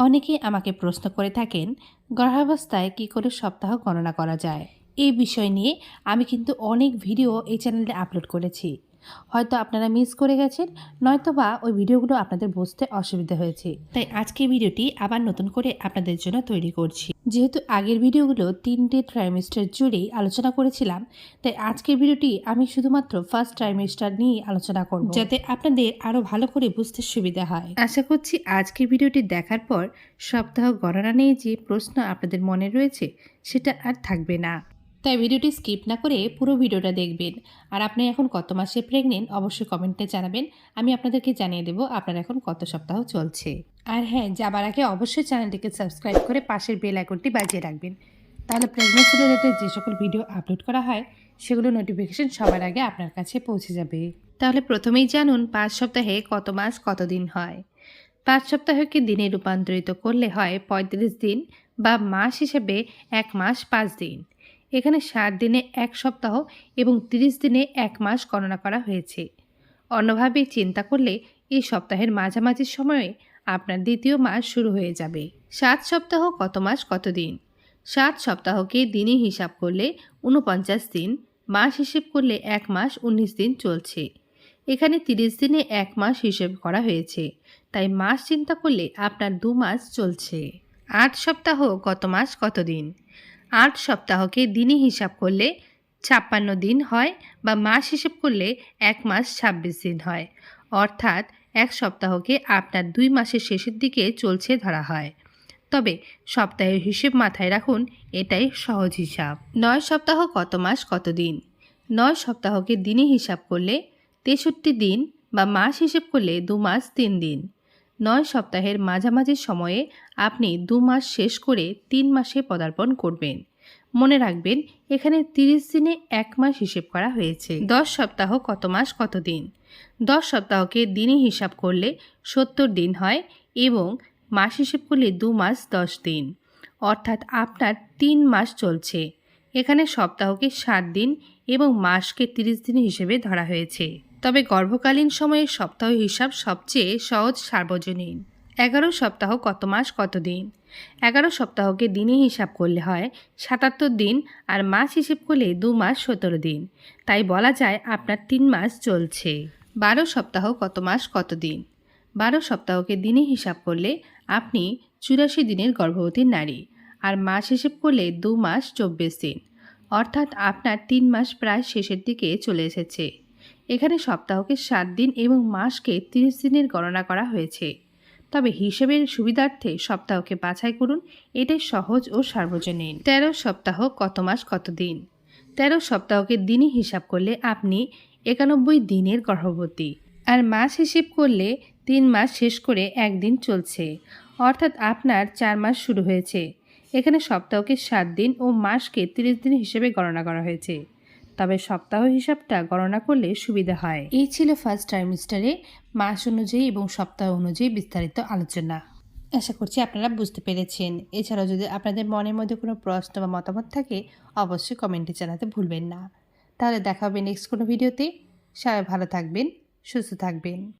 অনেকে আমাকে প্রশ্ন করে থাকেন, গর্ভাবস্থায় কি করে সপ্তাহ গণনা করা যায়? এই বিষয় নিয়ে আমি কিন্তু অনেক ভিডিও এই চ্যানেলে আপলোড করেছি। হয়তো আপনারা মিস করে গেছেন নয়তো বা ওই ভিডিওগুলো আপনাদের বুঝতে অসুবিধা হয়েছে। তাই আজকের ভিডিওটি আবার নতুন করে আপনাদের জন্য তৈরি করছি। যেহেতু আগের ভিডিওগুলো তিনটে ট্রাইমেস্টার জুড়েই আলোচনা করেছিলাম তাই আজকের ভিডিওটি আমি শুধুমাত্র ফার্স্ট ট্রাইমেস্টার নিয়ে আলোচনা করব। যাতে আপনাদের আরও ভালো করে বুঝতে সুবিধা হয়। আশা করছি আজকের ভিডিওটি দেখার পর সপ্তাহ গণনা নিয়ে যে প্রশ্ন আপনাদের মনে রয়েছে সেটা আর থাকবে না। তাই ভিডিওটি স্কিপ না করে পুরো ভিডিওটা দেখবেন। আর আপনি এখন কত মাসে প্রেগনেন্ট অবশ্যই কমেন্টে জানাবেন। আমি আপনাদেরকে জানিয়ে দেবো আপনার এখন কত সপ্তাহ চলছে। আর হ্যাঁ যাবার আগে অবশ্যই চ্যানেলটিকে সাবস্ক্রাইব করে পাশের বেল আইকনটি বাজিয়ে রাখবেন। তাহলে প্রেগনেন্সি রিলেটেড যে সকল ভিডিও আপলোড করা হয়, সেগুলো নোটিফিকেশন সবার আগে আপনার কাছে পৌঁছে যাবে। তাহলে প্রথমেই জানুন পাঁচ সপ্তাহে কত মাস, কত দিন হয়। পাঁচ সপ্তাহকে দিনে রূপান্তরিত করলে হয় পঁয়ত্রিশ দিন বা মাস হিসেবে এক মাস পাঁচ দিন। এখানে ষাট দিনে এক সপ্তাহ এবং তিরিশ দিনে এক মাস গণনা করা হয়েছে। অন্যভাবে চিন্তা করলে এই সপ্তাহের মাঝামাঝি সময়ে আপনার দ্বিতীয় মাস শুরু হয়ে যাবে। সাত সপ্তাহ কত মাস কত দিন? সাত সপ্তাহকে দিনে হিসাব করলে উনপঞ্চাশ দিন, মাস হিসেব করলে এক মাস উনিশ দিন চলছে। এখানে তিরিশ দিনে এক মাস হিসেব করা হয়েছে, তাই মাস চিন্তা করলে আপনার দু মাস চলছে। আট সপ্তাহ কত মাস কত দিন? আট সপ্তাহকে দিনে হিসাব করলে ছাপ্পান্ন দিন হয় বা মাস হিসেব করলে এক মাস ছাব্বিশ দিন হয়। অর্থাৎ এক সপ্তাহকে আপনার দুই মাসের শেষের দিকে চলছে ধরা হয়। তবে সপ্তাহের হিসেব মাথায় রাখুন, এটাই সহজ হিসাব। নয় সপ্তাহ কত মাস কত দিন? নয় সপ্তাহকে দিনে হিসাব করলে তেষট্টি দিন বা মাস হিসেব করলে দু মাস তিন দিন। নয় সপ্তাহের মাঝামাঝি সময়ে আপনি দু মাস শেষ করে তিন মাসে পদার্পণ করবেন। মনে রাখবেন, এখানে তিরিশ দিনে এক মাস হিসেব করা হয়েছে। দশ সপ্তাহ কত মাস, কত দিন? দশ সপ্তাহকে দিনে হিসাব করলে সত্তর দিন হয় এবং মাস হিসেব করলে দু মাস দশ দিন। অর্থাৎ আপনার তিন মাস চলছে। এখানে সপ্তাহকে সাত দিন এবং মাসকে তিরিশ দিন হিসেবে ধরা হয়েছে। তবে গর্ভকালীন সময়ে সপ্তাহ হিসাব সবচেয়ে সহজ সার্বজনীন। এগারো সপ্তাহ কত মাস কত দিন? এগারো সপ্তাহকে দিনে হিসাব করলে হয় সাতাত্তর দিন আর মাস হিসেব করলে দু মাস সতেরো দিন। তাই বলা যায় আপনার তিন মাস চলছে। বারো সপ্তাহ কত মাস কত দিন? বারো সপ্তাহকে দিনে হিসাব করলে আপনি চুরাশি দিনের গর্ভবতী নারী আর মাস হিসেব করলে দু মাস চব্বিশ দিন। অর্থাৎ আপনার তিন মাস প্রায় শেষের দিকে চলে এসেছে। এখানে সপ্তাহকে সাত দিন এবং মাসকে তিরিশ দিনের গণনা করা হয়েছে। তবে হিসেবের সুবিধার্থে সপ্তাহকে বাছাই করুন, এটাই সহজ ও সার্বজনীন। তেরো সপ্তাহ কত মাস কত দিন? তেরো সপ্তাহকে দিনই হিসাব করলে আপনি একানব্বই দিনের গর্ভবতী। আর মাস হিসেব করলে তিন মাস শেষ করে একদিন চলছে। অর্থাৎ আপনার চার মাস শুরু হয়েছে। এখানে সপ্তাহকে সাত দিন ও মাসকে তিরিশ দিন হিসেবে গণনা করা হয়েছে। তবে সপ্তাহ হিসাবটা গণনা করলে সুবিধা হয়। এই ছিল ফার্স্ট ট্রাইমিস্টারে মাস অনুযায়ী এবং সপ্তাহ অনুযায়ী বিস্তারিত আলোচনা। আশা করছি আপনারা বুঝতে পেরেছেন। এছাড়াও যদি আপনাদের মনের মধ্যে কোনো প্রশ্ন বা মতামত থাকে, অবশ্যই কমেন্টে জানাতে ভুলবেন না। তাহলে দেখা হবে নেক্সট কোনো ভিডিওতে সবাই ভালো থাকবেন, সুস্থ থাকবেন।